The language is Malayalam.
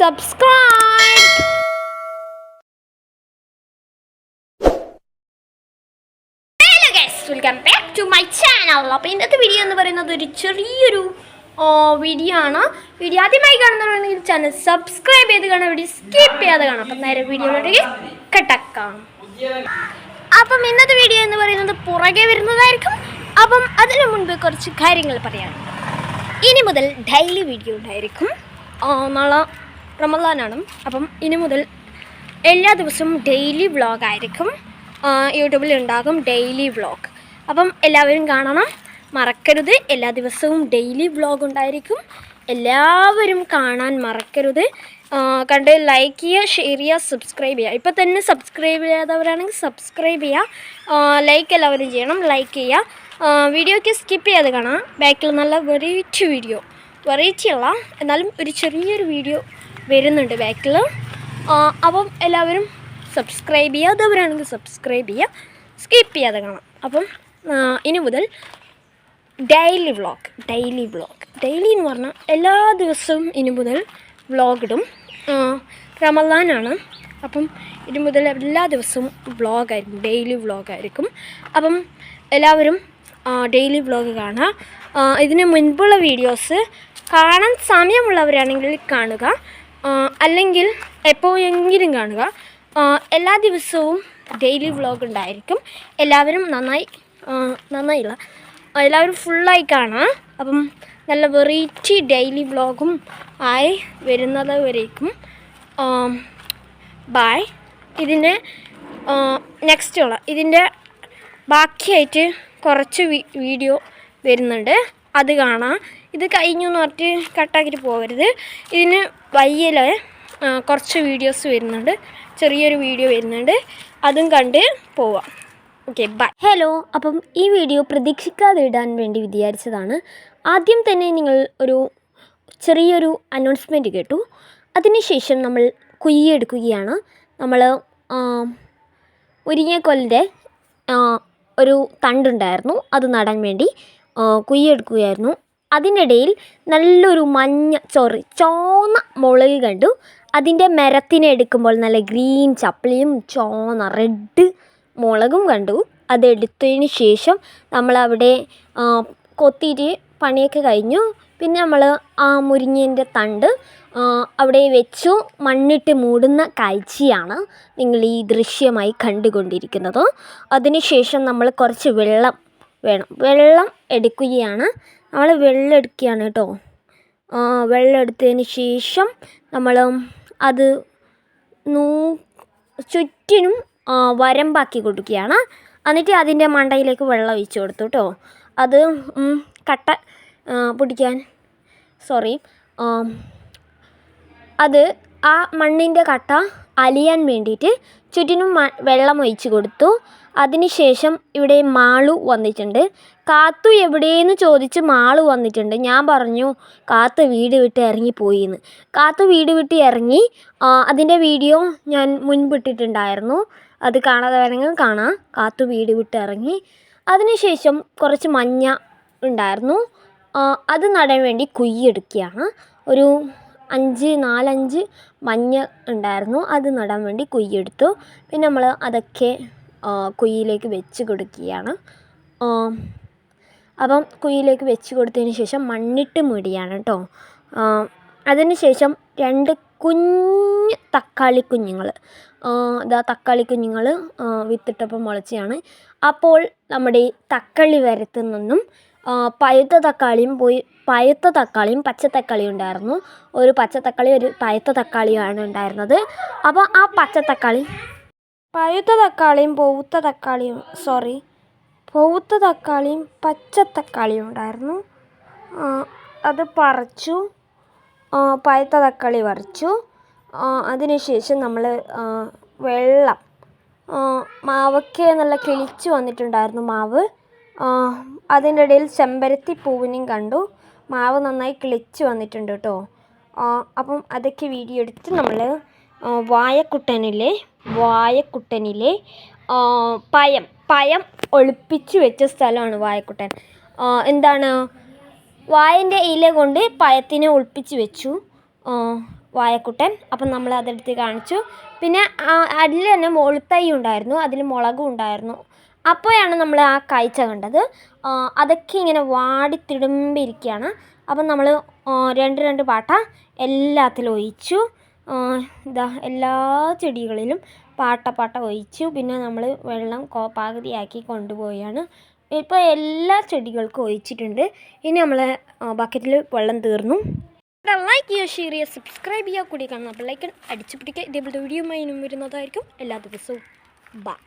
subscribe. Welcome back to my channel. അപ്പോൾ ഇന്നത്തെ വീഡിയോ എന്ന് പറയുന്നത് ഒരു ചെറിയൊരു വീഡിയോ ആണ്. വീഡിയോ ആദ്യമായി കാണുന്നവരാണെങ്കിൽ ചാനൽ സബ്സ്ക്രൈബ് ചെയ്ത് കാണാം വീഡിയോ സ്കിപ്പ് ചെയ്യാതെ കാണാം അപ്പം നേരെ വീഡിയോയിലേക്ക് കട്ടക്കാം അപ്പം ഇന്നത്തെ വീഡിയോ എന്ന് പറയുന്നത് പുറകെ വരുന്നതായിരിക്കും. അപ്പം അതിനു മുൻപ് കുറച്ച് കാര്യങ്ങൾ പറയാം ഇനി മുതൽ ഡെയിലി വീഡിയോ ഉണ്ടായിരിക്കും. നാളെ റമദാനാണ്. അപ്പം ഇനി മുതൽ എല്ലാ ദിവസവും ഡെയിലി വ്ളോഗ് ആയിരിക്കും. ആ, യൂട്യൂബിൽ ഉണ്ടാകും ഡെയിലി വ്ളോഗ്. അപ്പം എല്ലാവരും കാണണം. മറക്കരുത്. എല്ലാ ദിവസവും ഡെയിലി വ്ളോഗ് ഉണ്ടായിരിക്കും. എല്ലാവരും കാണാൻ മറക്കരുത്. കണ്ട് ലൈക്ക് ചെയ്യുക ഷെയർ ചെയ്യുക സബ്സ്ക്രൈബ് ചെയ്യുക. ഇപ്പോൾ തന്നെ സബ്സ്ക്രൈബ് ചെയ്യാത്തവരാണെങ്കിൽ സബ്സ്ക്രൈബ് ചെയ്യുക. ലൈക്ക് എല്ലാവരും ചെയ്യണം. ലൈക്ക് ചെയ്യുക. വീഡിയോയ്ക്ക് സ്കിപ്പ് ചെയ്യാതെ കാണാം. ബാക്കിൽ നല്ല വെറൈറ്റി വീഡിയോ വെറൈറ്റി അല്ല. എന്നാലും ഒരു ചെറിയൊരു വീഡിയോ വരുന്നുണ്ട് ബാക്കിൽ. അപ്പം എല്ലാവരും സബ്സ്ക്രൈബ് ചെയ്യാത്തവരാണെങ്കിൽ സബ്സ്ക്രൈബ് ചെയ്യുക. സ്കിപ്പ് ചെയ്യാതെ കാണാം. അപ്പം ഇനി മുതൽ daily vlog daily vlog daily എന്ന് പറഞ്ഞാൽ എല്ലാ ദിവസവും ഇനി മുതൽ വ്ളോഗ് ഇടും. റമദാനാണ് അപ്പം ഇനി മുതൽ എല്ലാ ദിവസവും വ്ളോഗായിരിക്കും ഡെയിലി വ്ളോഗായിരിക്കും അപ്പം എല്ലാവരും ഡെയിലി വ്ളോഗ് കാണുക. ഇതിന് മുൻപുള്ള വീഡിയോസ് കാണാൻ സമയമുള്ളവരാണെങ്കിൽ കാണുക. അല്ലെങ്കിൽ എപ്പോഴെങ്കിലും കാണുക. എല്ലാ ദിവസവും ഡെയിലി വ്ളോഗ് ഉണ്ടായിരിക്കും. എല്ലാവരും നന്നായി നന്നായില്ല. എല്ലാവരും ഫുള്ളായി കാണാം. അപ്പം നല്ല വെറൈറ്റി ഡെയിലി വ്ളോഗും ആയി വരുന്നത് വരേക്കും. ബായ് ഇതിന്റെ നെക്സ്റ്റ് ഉള്ള ഇതിന്റെ ബാക്കിയായിട്ട് കുറച്ച് വീഡിയോ വരുന്നുണ്ട്. അത് കാണാം. ഇത് കഴിഞ്ഞു എന്ന് പറഞ്ഞിട്ട് കട്ടാക്കിയിട്ട് പോകരുത്. ഇതിന് വയ്യൽ കുറച്ച് വീഡിയോസ് വരുന്നുണ്ട്. ചെറിയൊരു വീഡിയോ വരുന്നുണ്ട്. അതും കണ്ട് പോവാം. ഓക്കെ ബൈ ഹലോ അപ്പം ഈ വീഡിയോ പ്രതീക്ഷിക്കാതെ ഇടാൻ വേണ്ടി വിചാരിച്ചതാണ്. ആദ്യം തന്നെ നിങ്ങൾ ഒരു ചെറിയൊരു അനൗൺസ്മെന്റ് കേട്ടു. അതിനുശേഷം നമ്മൾ കുയ്യെടുക്കുകയാണ് നമ്മൾ മുരിങ്ങക്കൊല്ലിന്റെ ഒരു തണ്ടുണ്ടായിരുന്നു. അത് നടാൻ വേണ്ടി കുയ്യെടുക്കുകയായിരുന്നു അതിനിടയിൽ നല്ലൊരു മഞ്ഞ സോറി ചോന്ന മുളക് കണ്ടു. അതിന്റെ മരത്തിനെ എടുക്കുമ്പോൾ നല്ല ഗ്രീൻ ചപ്പിളിയും ചോന്ന റെഡ് മുളകും കണ്ടു. അതെടുത്തതിന് ശേഷം നമ്മളവിടെ കൊത്തിയിട്ട് പണിയൊക്കെ കഴിഞ്ഞു. പിന്നെ നമ്മൾ ആ മുരിങ്ങേന്റെ തണ്ട് അവിടെ വെച്ചു. മണ്ണിട്ട് മൂടുന്ന കാഴ്ചയാണ് നിങ്ങൾ ഈ ദൃശ്യമായി കണ്ടുകൊണ്ടിരിക്കുന്നത്. അതിനുശേഷം നമ്മൾ കുറച്ച് വെള്ളം വേണം. വെള്ളം എടുക്കുകയാണ്. നമ്മൾ വെള്ളം എടുക്കുകയാണ് കേട്ടോ. വെള്ളം എടുത്തതിന് ശേഷം നമ്മൾ അത് നൂ ചുറ്റിനും വരമ്പാക്കി കൊടുക്കുകയാണ്. എന്നിട്ട് അതിന്റെ മണ്ടയിലേക്ക് വെള്ളം ഒഴിച്ചു കൊടുത്തു കേട്ടോ. അത് കട്ട പിടിക്കാൻ സോറി അത് ആ മണ്ണിന്റെ കട്ട അലിയാൻ വേണ്ടിയിട്ട് ചുറ്റിനും വെള്ളം ഒഴിച്ച് കൊടുത്തു. അതിനുശേഷം ഇവിടെ മാളു വന്നിട്ടുണ്ട്. കാത്തു എവിടെയെന്ന് ചോദിച്ച് മാളു വന്നിട്ടുണ്ട്. ഞാൻ പറഞ്ഞു കാത്തു വീട് വിട്ട് ഇറങ്ങിപ്പോയി എന്ന് കാത്തു വീട് വിട്ട് ഇറങ്ങി അതിന്റെ വീഡിയോ ഞാൻ മുൻപിട്ടിട്ടുണ്ടായിരുന്നു അത് കാണാതെ വേണമെങ്കിൽ കാണാം. കാത്തു വീട് വിട്ട് ഇറങ്ങി. അതിനുശേഷം കുറച്ച് മഞ്ഞ ഉണ്ടായിരുന്നു. അത് നടാൻ വേണ്ടി കുയ്യെടുക്കുകയാണ്. ഒരു അഞ്ച് നാലഞ്ച് മഞ്ഞ ഉണ്ടായിരുന്നു. അത് നടാൻ വേണ്ടി കുഴിയെടുത്തു പിന്നെ നമ്മൾ അതൊക്കെ കുഴിയിലേക്ക് വെച്ച് കൊടുക്കുകയാണ്. അപ്പം കുഴിയിലേക്ക് വെച്ച് കൊടുത്തതിന് ശേഷം മണ്ണിട്ട് മൂടിയാണ് കേട്ടോ അതിന് ശേഷം രണ്ട് കുഞ്ഞ് തക്കാളി കുഞ്ഞുങ്ങൾ ഇതാ തക്കാളി കുഞ്ഞുങ്ങൾ വിത്തിട്ടപ്പം മുളച്ചതാണ് അപ്പോൾ നമ്മുടെ തക്കാളി വരത്തു നിന്നും പഴുത്ത തക്കാളിയും പോയി പഴുത്ത തക്കാളിയും പച്ച തക്കാളിയും ഉണ്ടായിരുന്നു. ഒരു പച്ച തക്കാളി ഒരു പഴുത്ത തക്കാളിയുമാണ് ഉണ്ടായിരുന്നത്. അപ്പോൾ ആ പച്ച തക്കാളി പഴുത്ത തക്കാളിയും പൗത്ത തക്കാളിയും സോറി പൗത്ത തക്കാളിയും പച്ച തക്കാളിയും ഉണ്ടായിരുന്നു. അത് പറിച്ചു പഴുത്ത തക്കാളി പറിച്ചു. അതിനുശേഷം നമ്മൾ വെള്ളം മാവക്ക നല്ല കിളിച്ച് വന്നിട്ടുണ്ടായിരുന്നു മാവ്. അതിന്റെ ഇടയിൽ ചെമ്പരത്തി പൂവിനെയും കണ്ടു. മാവ് നന്നായി കിളിച്ച് വന്നിട്ടുണ്ട് കേട്ടോ. അപ്പം അതൊക്കെ വീഡിയോ എടുത്ത് നമ്മൾ വായക്കുട്ടനിലെ വായക്കുട്ടനിലെ പയം പയം ഒളിപ്പിച്ചു വെച്ച സ്ഥലമാണ് വായക്കുട്ടൻ. എന്താണ്? വായന്റെ ഇല കൊണ്ട് പയത്തിനെ ഒളിപ്പിച്ച് വെച്ചു വായക്കുട്ടൻ. അപ്പം നമ്മൾ അതെടുത്ത് കാണിച്ചു. പിന്നെ അതിൽ തന്നെ മുളത്തൈ ഉണ്ടായിരുന്നു. അതിൽ മുളകും ഉണ്ടായിരുന്നു. അപ്പോഴാണ് നമ്മൾ ആ കാഴ്ച കണ്ടത്. അതൊക്കെ ഇങ്ങനെ വാടി തിടുമ്പിരിക്കുകയാണ് അപ്പം നമ്മൾ രണ്ട് രണ്ട് പാട്ട എല്ലാത്തിലും ഒഴിച്ചു. ഇതാ എല്ലാ ചെടികളിലും പാട്ട പാട്ട ഒഴിച്ചു. പിന്നെ നമ്മൾ വെള്ളം പകുതിയാക്കി കൊണ്ടുപോയാണ് ഇപ്പോൾ എല്ലാ ചെടികൾക്കും ഒഴിച്ചിട്ടുണ്ട്. ഇനി നമ്മൾ ബക്കറ്റിൽ വെള്ളം തീർന്നു. ലൈക്ക് ചെയ്യുക ഷെയർ ചെയ്യുക സബ്സ്ക്രൈബ് ചെയ്യുക. കൂടി കാണുന്ന അപ്പോൾ ലൈക്കൺ അടിച്ചു പിടിക്കുക. ഇതേപോലത്തെ വീഡിയോ മൈനും വരുന്നതായിരിക്കും. എല്ലാ ദിവസവും. ബൈ.